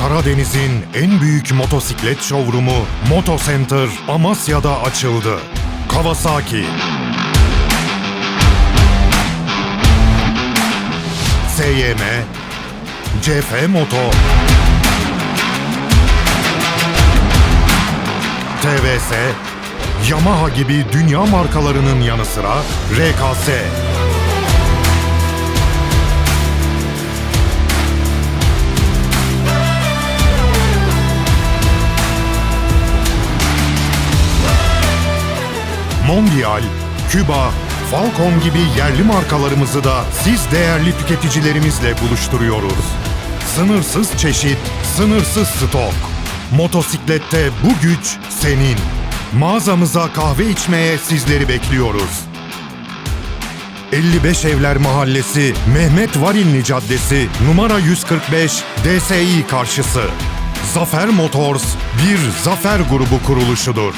Karadeniz'in en büyük motosiklet şovrumu Moto Center Amasya'da açıldı. Kawasaki. SYM CF Moto. TVS Yamaha gibi dünya markalarının yanı sıra RKS Mondial, Küba, Falcon gibi yerli markalarımızı da siz değerli tüketicilerimizle buluşturuyoruz. Sınırsız çeşit, sınırsız stok. Motosiklette bu güç senin. Mağazamıza kahve içmeye sizleri bekliyoruz. 55 Evler Mahallesi, Mehmet Varilli Caddesi, numara 145, DSİ karşısı. Zafer Motors bir zafer grubu kuruluşudur.